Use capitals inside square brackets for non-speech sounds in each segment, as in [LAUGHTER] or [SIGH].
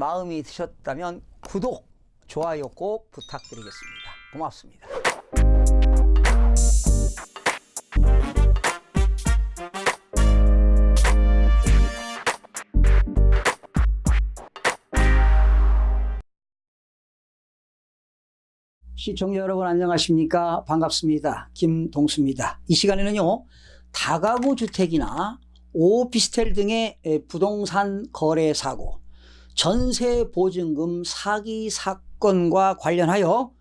마음이 드셨다면 구독, 좋아요 꼭 부탁드리겠습니다. 고맙습니다. 시청자 여러분 안녕하십니까? 반갑습니다. 김동수입니다. 이 시간에는요, 다가구 주택이나 오피스텔 등의 에, 부동산 거래 사고, 전세 보증금 사기 사건과 관련하여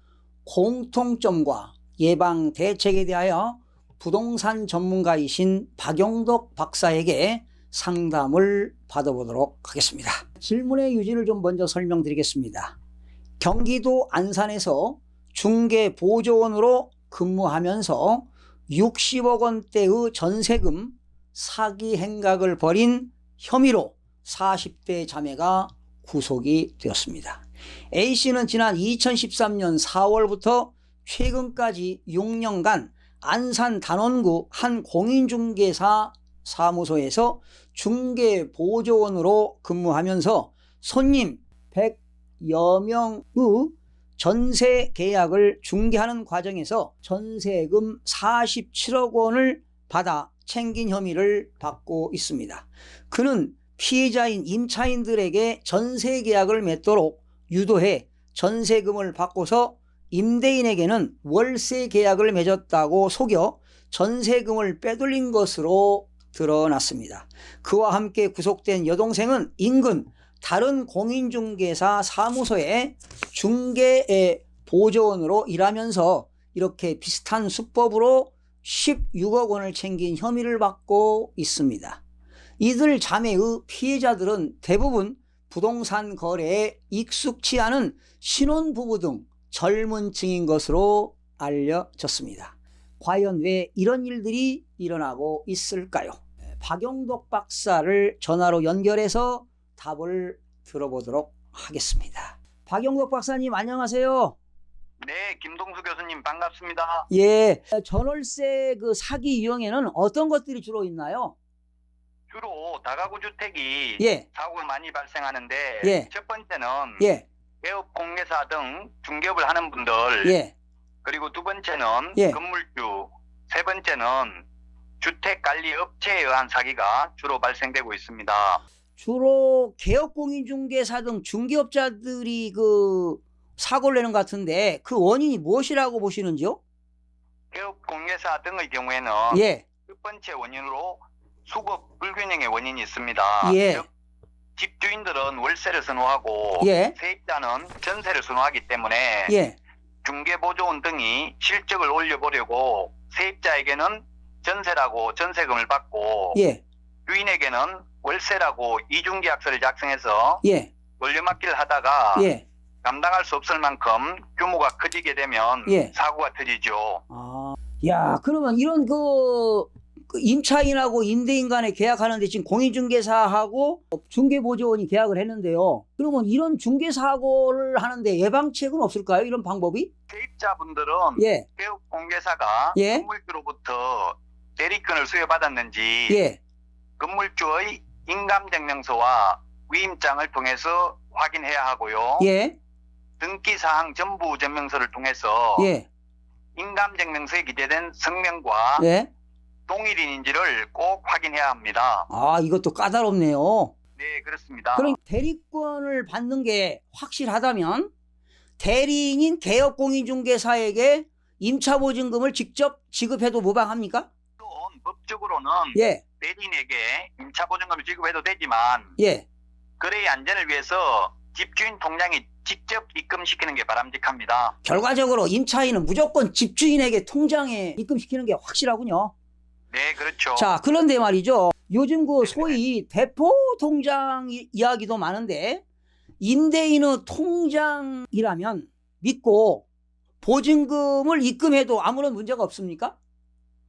공통점과 예방 대책에 대하여 부동산 전문가이신 박영덕 박사에게 상담을 받아보도록 하겠습니다. 질문의 유지를 좀 먼저 설명드리겠습니다. 경기도 안산에서 중개 보조원으로 근무하면서 60억 원대의 전세금 사기 행각을 벌인 혐의로 40대 자매가 구속이 되었습니다. A씨는 지난 2013년 4월부터 최근까지 6년간 안산 단원구 한 공인중개사 사무소에서 중개 보조원으로 근무하면서 손님 100여 명의 전세 계약을 중개하는 과정에서 전세금 47억 원을 받아 챙긴 혐의를 받고 있습니다. 그는 피해자인 임차인들에게 전세 계약을 맺도록 유도해 전세금을 받고서 임대인에게는 월세 계약을 맺었다고 속여 전세금을 빼돌린 것으로 드러났습니다. 그와 함께 구속된 여동생은 인근 다른 공인중개사 사무소에 중개 보조원으로 일하면서 이렇게 비슷한 수법으로 16억 원을 챙긴 혐의를 받고 있습니다. 이들 자매의 피해자들은 대부분 부동산 거래에 익숙치 않은 신혼부부 등 젊은 층인 것으로 알려졌습니다. 과연 왜 이런 일들이 일어나고 있을까요? 박영덕 박사를 전화로 연결해서 답을 들어보도록 하겠습니다. 박영덕 박사님 안녕하세요. 네, 김동수 교수님 반갑습니다. 예, 전월세 그 사기 유형에는 어떤 것들이 주로 있나요? 주로 다가구 주택이 예, 사고가 많이 발생하는데 예. 첫 번째는 예, 개업 공개사 등 중개업을 하는 분들 예, 그리고 두 번째는 예. 건물주 세 번째는 주택 관리 업체에 의한 사기가 주로 발생되고 있습니다. 주로 개업공인중개사 등 중개업자들이 그 사고를 내는 것 같은데 그 원인이 무엇이라고 보시는지요? 개업 공개사 등의 경우에는 예, 첫 번째 원인으로 수급 불균형의 원인이 있습니다. 예. 즉 집주인들은 월세를 선호하고 예, 세입자는 전세를 선호하기 때문에 예, 중개보조원 등이 실적을 올려보려고 세입자에게는 전세라고 전세금을 받고 예, 주인에게는 월세라고 이중계약서를 작성해서 예, 돌려막기를 하다가 예. 감당할 수 없을 만큼 규모가 커지게 되면 예. 사고가 터지죠. 아, 야, 그러면 이런 그, 그 임차인하고 임대인 간에 계약하는데 지금 공인중개사하고 중개보조원이 계약을 했는데요. 그러면 이런 중개사고를 하는데 예방책은 없을까요? 이런 방법이? 세입자분들은 예, 공개사가 예. 건물주로부터 대리권을 수여받았는지 예, 건물주의 인감증명서와 위임장을 통해서 확인해야 하고요. 예, 등기사항 전부 증명서를 통해서 예, 인감증명서에 기재된 성명과 예. 동일인인지를 꼭 확인해야 합니다. 아, 이것도 까다롭네요. 네, 그렇습니다. 그럼 대리권을 받는 게 확실하다면 대리인인 개업공인중개사에게 임차보증금을 직접 지급해도 무방합니까? 물론 법적으로는 예, 대리인에게 임차보증금을 지급해도 되지만 예. 거래의 안전을 위해서 집주인 통장에 직접 입금시키는 게 바람직합니다. 결과적으로 임차인은 무조건 집주인에게 통장에 입금시키는 게 확실하군요. 네, 그렇죠. 자, 그런데 말이죠. 요즘 그 소위 대포 통장 이- 이야기도 많은데 임대인의 통장이라면 믿고 보증금을 입금해도 아무런 문제가 없습니까?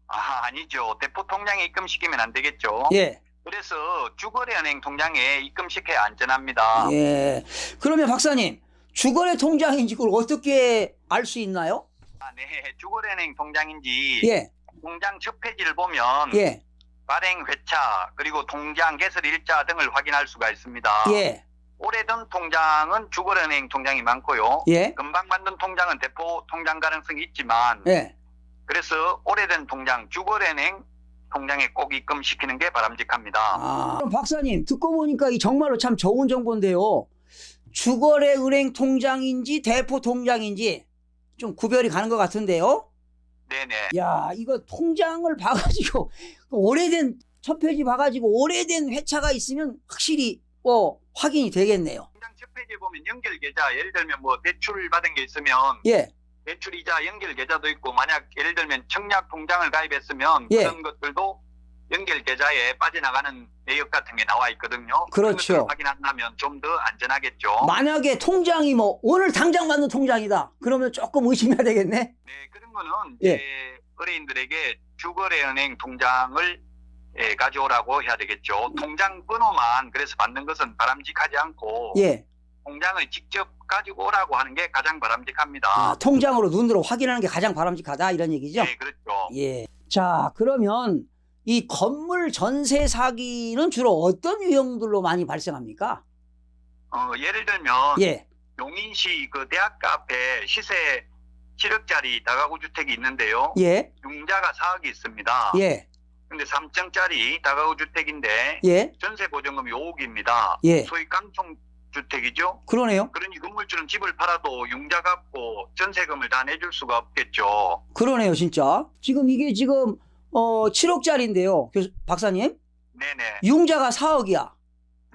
아, 아니죠. 대포 통장에 입금시키면 안 되겠죠. 예. 그래서 주거래 은행 통장에 입금시켜야 안전합니다. 예. 그러면 박사님, 주거래 통장인지 그걸 어떻게 알 수 있나요? 아, 네. [LAUGHS] 주거래 은행 통장인지 예. 통장 첫 페이지를 보면 예. 발행 회차 그리고 통장 개설 일자 등을 확인할 수가 있습니다. 예. 오래된 통장은 주거은행 통장이 많고요. 예, 금방 만든 통장은 대포 통장 가능성이 있지만 예. 그래서 오래된 통장 주거은행 통장에 꼭 입금시키는 게 바람직합니다. 아, 그럼 박사님 듣고 보니까 이 정말로 참 좋은 정보인데요. 주거래 은행 통장인지 대포 통장인지 좀 구별이 가는 것 같은데요. 네네. 야, 이거 통장을 봐가지고 [LAUGHS] 오래된 첫 페이지 봐가지고 오래된 회차가 있으면 확실히 어 확인이 되겠네요. 통장 첫 페이지에 보면 연결 계좌 예를 들면 뭐 대출 받은 게 있으면 예, 대출 이자 연결 계좌도 있고 만약 예를 들면 청약 통장을 가입했으면 예. 그런 것들도 연결 계좌에 빠져나가는 내역 같은 게 나와 있거든요. 그렇죠. 확인한다면 좀 더 안전하겠죠. 만약에 통장이 뭐 오늘 당장 받는 통장이다. 그러면 조금 의심해야 되겠네. 네, 그런 거는 예. 이제 의뢰인들에게 주거래은행 통장을 예, 가져오라고 해야 되겠죠. 통장 번호만 그래서 받는 것은 바람직하지 않고 예, 통장을 직접 가지고 오라고 하는 게 가장 바람직합니다. 아, 통장으로 눈으로 확인하는 게 가장 바람직하다 이런 얘기죠. 네, 그렇죠. 예. 자, 그러면 이 건물 전세 사기는 주로 어떤 유형들로 많이 발생합니까? 어, 예를 들면 예, 용인시 그 대학교 앞에 시세 7억짜리 다가구 주택이 있는데요. 예, 융자가 4억이 있습니다. 예, 근데 3층짜리 다가구 주택인데 예, 전세 보증금이 5억입니다. 예. 소위 깡총 주택이죠. 그러네요. 그러니 건물주는 집을 팔아도 융자 갚고 전세금을 다 내줄 수가 없겠죠. 그러네요, 진짜. 지금 이게 지금 어 7억짜리인데요. 교수 박사님. 네네, 융자가 4억이야.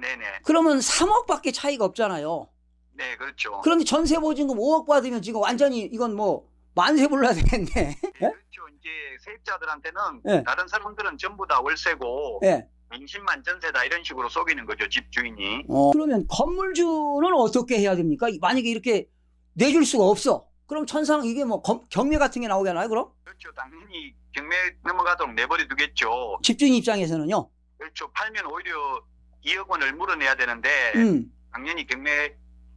네네, 그러면 3억밖에 차이가 없잖아요. 네 그렇죠. 그런데 전세 보증금 5억 받으면 지금 완전히 이건 뭐 만세 불러야 되겠네. 네, 그렇죠. 이제 세입자들한테는 예. 다른 사람들은 전부 다 월세고 예. 민심만 전세다 이런 식으로 속이는 거죠 집주인이. 어, 그러면 건물주는 어떻게 해야 됩니까? 만약에 이렇게 내줄 수가 없어. 그럼 천상 이게 뭐 검- 경매 같은 게 나오잖아요, 그럼? 그렇죠. 당연히 경매 넘어가도록 내버려 두겠죠. 집주인 입장에서는요. 그렇죠. 팔면 오히려 2억 원을 물어내야 되는데 음, 당연히 경매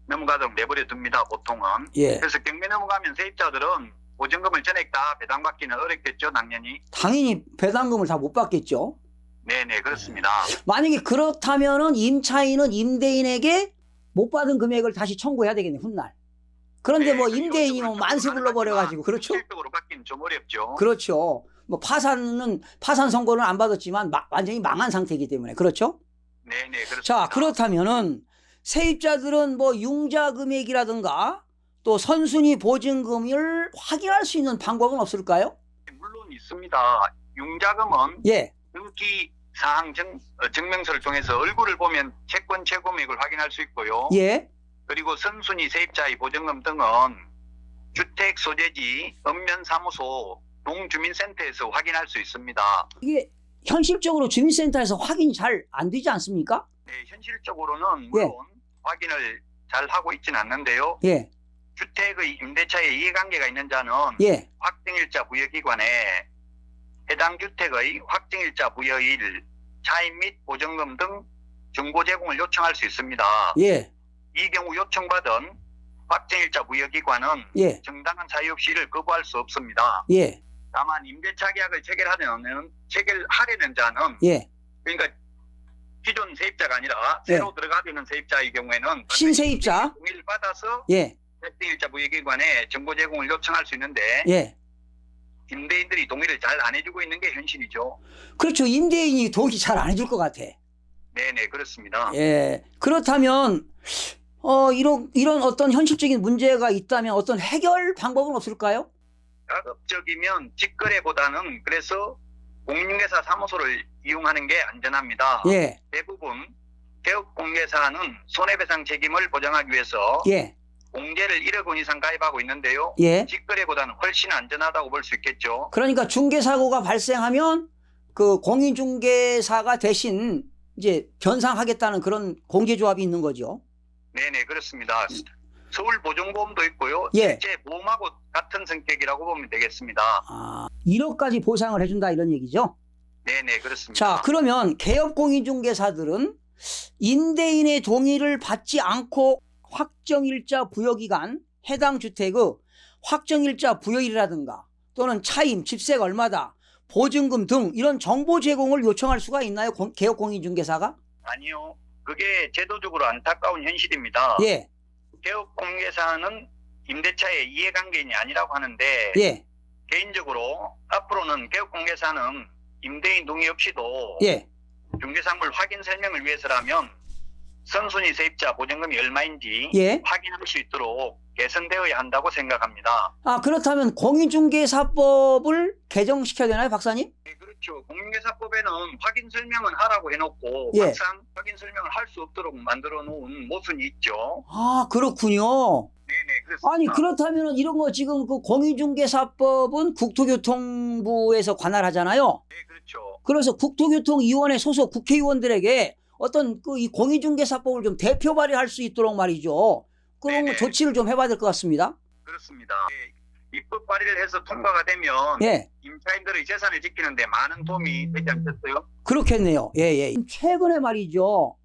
넘어가도록 내버려 둡니다. 보통은. 예. 그래서 경매 넘어가면 세입자들은 보증금을 전액 다 배당받기는 어렵겠죠. 당연히. 당연히 배당금을 다 못 받겠죠. 네네 그렇습니다. 만약에 그렇다면은 임차인은 임대인에게 못 받은 금액을 다시 청구해야 되겠네, 훗날. 그런데 네, 뭐그 임대인이 뭐 만세 좀 불러버려가지고, 그렇죠? 실질적으로 받기는 좀 어렵죠. 그렇죠. 뭐 파산은, 파산 선고는 안 받았지만 마- 완전히 망한 상태이기 때문에, 그렇죠? 네네 그렇습니다. 자, 그렇다면은 세입자들은 뭐 융자 금액이라든가 또 선순위 보증금을 확인할 수 있는 방법은 없을까요? 물론 있습니다. 융자금은 예, 등기 사항 증, 어, 증명서를 통해서 얼굴을 보면 채권 채권액을 확인할 수 있고요. 예, 그리고 선순위 세입자의 보증금 등은 주택 소재지 읍면사무소 동주민센터에서 확인할 수 있습니다. 이게 현실적으로 주민센터에서 확인이 잘 안 되지 않습니까? 네, 현실적으로는 물론 확인을 잘 하고 있지는 않는데요. 예, 주택의 임대차에 이해관계가 있는 자는 예, 확정일자 부여기관에 해당 주택의 확정일자 부여일, 차임 및 보증금 등 정보 제공을 요청할 수 있습니다. 예, 이 경우 요청받은 확정일자 부여기관은 예, 정당한 사유 없이 이를 거부할 수 없습니다. 예, 다만 임대차 계약을 체결하려는 체결하려는 자는 예. 그러니까 기존 세입자가 아니라 새로 들어가려는 세입자의 경우에는 신세입자? 동의를 받아서 예, 확정일자 부여기관에 정보 제공을 요청할 수 있는데 예. 임대인들이 동의를 잘 안 해주고 있는 게 현실이죠. 그렇죠. 임대인이 동의 잘 안 해줄 것 같아. 네네 그렇습니다. 예. 그렇다면, 어, 이런, 이런 어떤 현실적인 문제가 있다면 어떤 해결 방법은 없을까요? 가급적이면 직거래보다는 그래서 공인중개사 사무소를 이용하는 게 안전합니다. 예, 대부분 개업공개사는 손해배상 책임을 보장하기 위해서 예, 공제를 1억 원 이상 가입하고 있는데요. 예. 직거래보다는 훨씬 안전하다고 볼 수 있겠죠. 그러니까 중개사고가 발생하면 그 공인중개사가 대신 이제 변상하겠다는 그런 공개조합이 있는 거죠. 네네 그렇습니다. 서울 보증보험도 있고요. 예. 실제 보험하고 같은 성격이라고 보면 되겠습니다. 아, 1억까지 보상을 해준다 이런 얘기죠. 네네 그렇습니다. 자, 그러면 개업 공인중개사들은 임대인의 동의를 받지 않고 확정일자 부여기간 해당 주택의 확정일자 부여일이라든가 또는 차임, 집세가 얼마다, 보증금 등 이런 정보 제공을 요청할 수가 있나요? 공- 개업 공인중개사가? 아니요. 그게 제도적으로 안타까운 현실입니다. 예, 개업 공개사는 임대차의 이해관계인이 아니라고 하는데 예, 개인적으로 앞으로는 개업 공개사는 임대인 동의 없이도 예. 중개사물 확인 설명을 위해서라면 선순위 세입자 보증금이 얼마인지 예. 확인할 수 있도록 개선되어야 한다고 생각합니다. 아, 그렇다면 공인중개사법을 개정시켜야 되나요, 박사님? 네, 그 렇죠. 공인중개사법에는 확인 설명은 하라고 해놓고 예. 막상 확인 설명을 할 수 없도록 만들어 놓은 모순이 있죠. 아, 그렇군요. 네네 그렇습니다. 아니, 그렇다면 이런 거 지금 그 공인중개사법은 국토교통부에서 관할하잖아요. 네 그렇죠. 그래서 국토교통위원회 소속 국회의원들에게 어떤 그 이 공인중개사법을 좀 대표 발의할 수 있도록 말이죠. 그런 네네. 조치를 좀 해봐야 될 것 같습니다. 그렇습니다. 네, 입법 발의를 해서 통과가 되면 예, 임차인들의 재산을 지키는데 많은 도움이 되지 않겠어요? 그렇겠네요. 예, 예. 최근에 말이죠.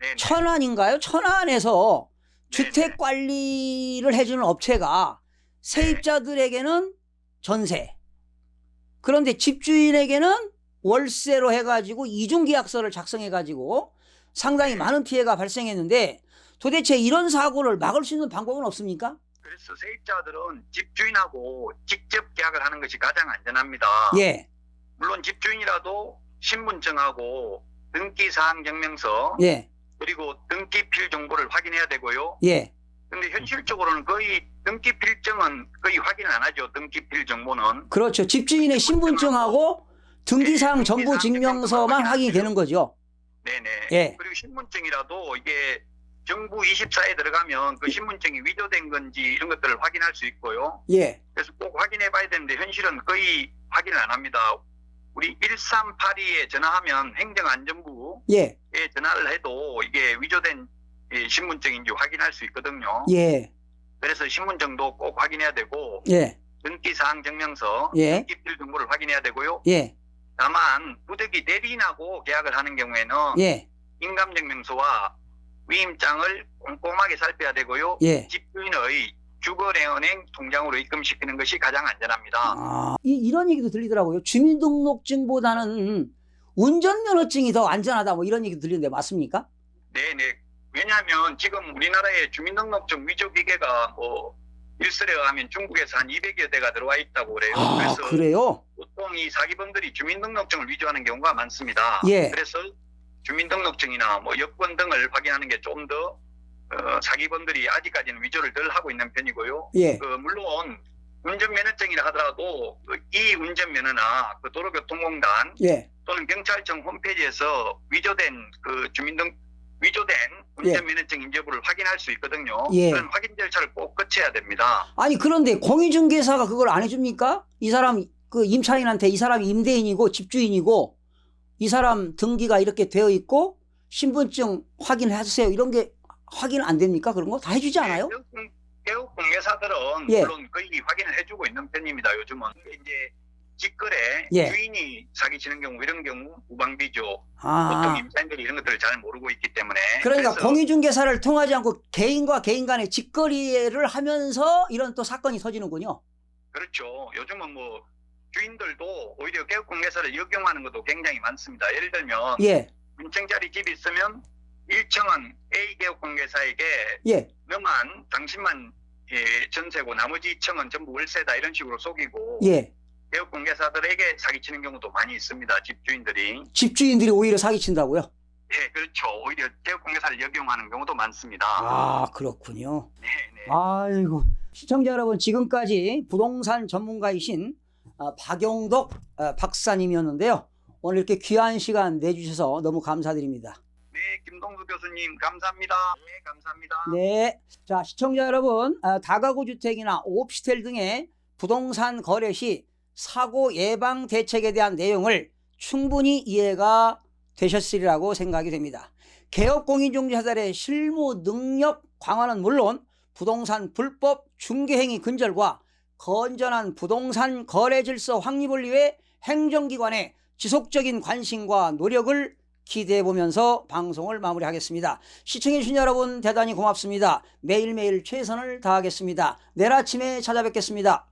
네네. 천안인가요? 천안에서. 주택 관리를 해주는 업체가 세입자들에게는 전세, 그런데 집주인에게는 월세로 해가지고 이중계약서를 작성해가지고 상당히 많은 피해가 발생했는데 도대체 이런 사고를 막을 수 있는 방법은 없습니까? 그래서 세입자들은 집주인하고 직접 계약을 하는 것이 가장 안전합니다. 예, 물론 집주인이라도 신분증하고 등기사항 증명서 예, 그리고 등기필 정보를 확인해야 되고요. 예. 근데 현실적으로는 거의 등기필증은 거의 확인을 안 하죠. 등기필 정보는. 그렇죠. 집주인의 신분증하고 등기사항 정보 증명서만 확인이 되는 거죠. 네네. 예. 그리고 신분증이라도 이게 정부 24에 들어가면 그 신분증이 위조된 건지 이런 것들을 확인할 수 있고요. 예, 그래서 꼭 확인해 봐야 되는데 현실은 거의 확인을 안 합니다. 우리 1382에 전화하면 행정안전부에 예, 전화를 해도 이게 위조된 이 신분증인지 확인할 수 있거든요. 예, 그래서 신분증도 꼭 확인해야 되고 예, 등기사항 증명서, 예, 등기필 정보를 확인해야 되고요. 예, 다만 부득이 대리인하고 계약을 하는 경우에는 예, 인감증명서와 위임장을 꼼꼼하게 살펴야 되고요. 예. 집주인의 주거래은행 통장으로 입금시키는 것이 가장 안전합니다. 아, 이, 이런 얘기도 들리더라고요. 주민등록증보다는 운전면허증이 더 안전하다 뭐 이런 얘기도 들리는데 맞습니까? 네네. 왜냐하면 지금 우리나라에 주민등록증 위조 기계가 뭐 일설에 의하면 중국에서 한 200여 대가 들어와 있다고 그래요. 아, 그래서 그래요? 보통 이 사기범들이 주민등록증을 위조하는 경우가 많습니다. 예. 그래서 주민등록증이나 뭐 여권 등을 확인하는 게 좀더 어, 사기범들이 아직까지는 위조를 덜 하고 있는 편이고요. 예, 그 물론 운전면허증이라 하더라도 그이 운전면허나 그 도로교통공단 예, 또는 경찰청 홈페이지에서 위조된 그 주민등 위조된 운전면허증 인재부를 확인할 수 있거든요. 예. 그런 확인 절차를 꼭 거쳐야 됩니다. 아니 그런데 공인중개사가 그걸 안 해줍니까? 이 사람 그 임차인한테 이 사람이 임대인이고 집주인이고 이 사람 등기가 이렇게 되어 있고 신분증 확인해 주세요 이런 게 확인 안 됩니까? 그런 거 다 해주지 않아요? 개업 공개사들은 예. 물론 거의 확인을 해주고 있는 편입니다. 요즘은 이제 직거래 예. 주인이 사기치는 경우 이런 경우 무방비죠. 보통 아, 임차인들이 이런 것들을 잘 모르고 있기 때문에 그러니까 공인중개사를 통하지 않고 개인과 개인 간의 직거래를 하면서 이런 또 사건이 터지는군요. 그렇죠. 요즘은 뭐 주인들도 오히려 개업 공개사를 역용하는 것도 굉장히 많습니다. 예를 들면 예, 문층짜리 집이 있으면 1층은 A 개업 공개사에게 예, 너만 당신만 예, 전세고 나머지 2층은 전부 월세다 이런 식으로 속이고 예. 개업 공개사들에게 사기치는 경우도 많이 있습니다. 집주인들이. 집주인들이 오히려 사기친다고요? 예, 그렇죠. 오히려 개업 공개사를 역용하는 경우도 많습니다. 아, 그렇군요. 네, 네. 아이고 시청자 여러분 지금까지 부동산 전문가이신 아, 박용덕 아, 박사님이었는데요. 오늘 이렇게 귀한 시간 내주셔서 너무 감사드립니다. 네, 김동수 교수님 감사합니다. 네, 감사합니다. 네, 자 시청자 여러분 아, 다가구 주택이나 오피스텔 등의 부동산 거래 시 사고 예방 대책에 대한 내용을 충분히 이해가 되셨으리라고 생각이 됩니다. 개업 공인중개사들의 실무 능력 강화는 물론 부동산 불법 중개행위 근절과 건전한 부동산 거래 질서 확립을 위해 행정기관의 지속적인 관심과 노력을 기대해 보면서 방송을 마무리하겠습니다. 시청해 주신 여러분 대단히 고맙습니다. 매일매일 최선을 다하겠습니다. 내일 아침에 찾아뵙겠습니다.